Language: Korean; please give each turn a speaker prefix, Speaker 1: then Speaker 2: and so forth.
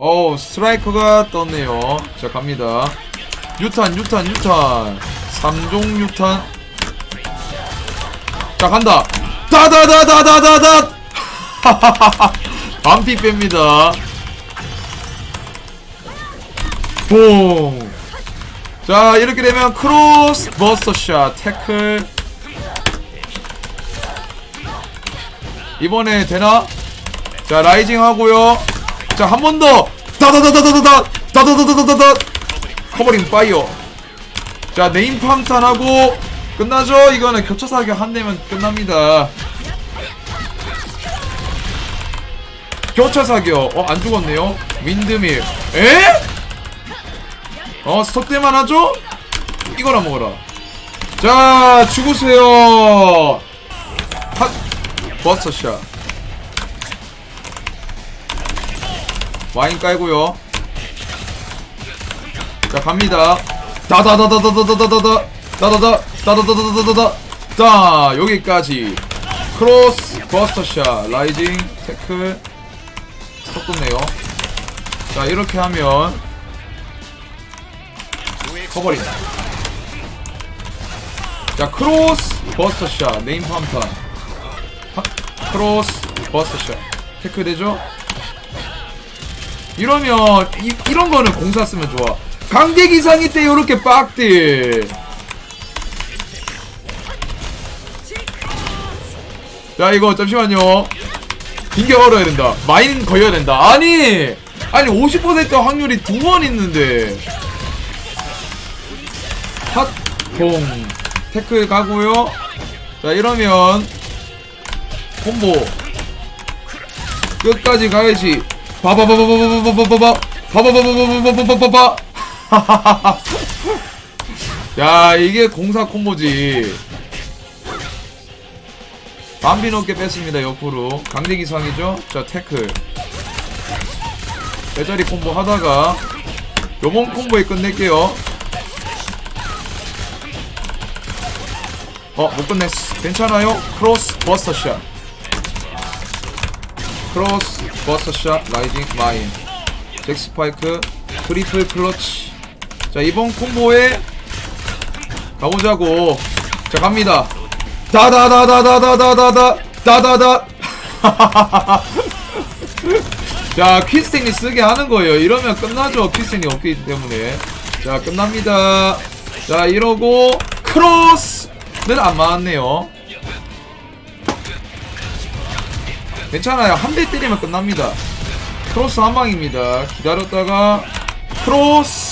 Speaker 1: 어 스트라이커가 떴네요. 자 갑니다. 유탄 유탄 유탄 3종 유탄 자 간다. 다다다다다다다. 반피 뺍니다. 뽕자 이렇게 되면 크로스 버스터 샷 태클. 이번에 되나? 자 라이징 하고요 자 한 번 더. 다다다다다다다 다다다다다다 커버링 파이어. 자 네임 팜탄하고 끝나죠? 이거는 겹쳐 사격 한 대면 끝납니다. 겹쳐 사격. 어 안 죽었네요. 윈드밀. 에? 어 스톱대만 하죠? 이거나 먹어라. 자 죽으세요. 핫 버스샷 와인 깔고요 자 갑니다 다다다다다다다다다 다다다 다다다다다다다 자 여기까지 크로스 버스터샷 라이징 태클 섞었네요 자 이렇게 하면 커버링 자 크로스 버스터샷 네임 하- 크로스 버스터샷 태클 되죠 이러면 이, 이런 거는 공사 쓰면 좋아. 강대 기상이 때 요렇게 빡들 자 이거 잠시만요. 빙계 걸어야 된다. 마인 걸려야 된다. 아니! 아니 50% 확률이 두 번 있는데. 핫봉 태클 가고요. 자 이러면 콤보. 끝까지 가야지 바바바바바바바바바 바 바바바바바바바바바바 야 이게 공사 콤보지. 반비 넘게 뺐습니다 옆으로. 강대기 상이죠? 자 태클. 배자리 콤보 하다가 요번 콤보에 끝낼게요. 어 못 끝냈어 괜찮아요? 크로스 버스터 샷. 크로스 버스터 샷 라이징 마인 잭 스파이크 트리플 클러치 자 이번 콤보에 가보자고 자 갑니다 다다다다다다다다다 다다다 자 퀴스탱이 쓰게 하는 거예요 이러면 끝나죠 퀴스탱이 없기 때문에 자 끝납니다 자 이러고 크로스는 안 맞았네요 괜찮아요. 한 대 때리면 끝납니다. 크로스 한 방입니다. 기다렸다가 크로스